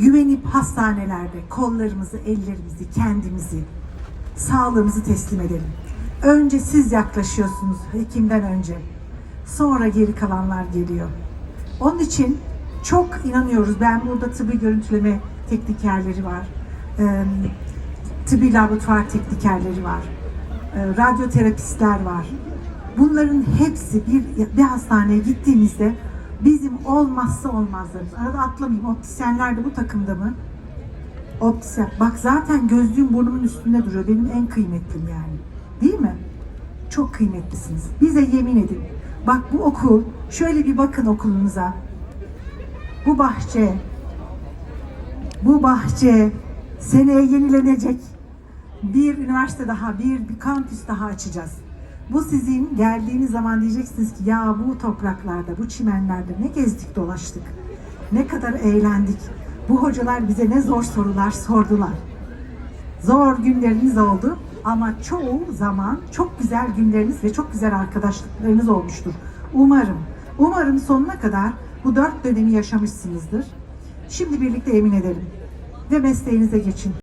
güvenip hastanelerde kollarımızı, ellerimizi, kendimizi, sağlığımızı teslim edelim. Önce siz yaklaşıyorsunuz hekimden önce. Sonra geri kalanlar geliyor. Onun için çok inanıyoruz. Ben burada tıbbi görüntüleme teknikerleri var. Ee, tıbbi laboratuvar teknikerleri var. Ee, radyoterapistler var. Bunların hepsi bir, bir hastaneye gittiğimizde bizim olmazsa olmazlarımız. Arada atlamayayım. Optisyenler de bu takımda mı? Optisyen. Bak zaten gözlüğüm burnumun üstünde duruyor. Benim en kıymetlim yani. Değil mi? Çok kıymetlisiniz. Bize yemin edin. Bak bu okul, şöyle bir bakın okulunuza. Bu bahçe, bu bahçe seneye yenilenecek. Bir üniversite daha, bir, bir kampüs daha açacağız. Bu sizin geldiğiniz zaman diyeceksiniz ki ya bu topraklarda, bu çimenlerde ne gezdik dolaştık. Ne kadar eğlendik. Bu hocalar bize ne zor sorular sordular. Zor günleriniz oldu ama çoğu zaman çok güzel günleriniz ve çok güzel arkadaşlıklarınız olmuştur. Umarım, umarım sonuna kadar bu dört dönemi yaşamışsınızdır. Şimdi birlikte yemin edelim ve mesleğinize geçin.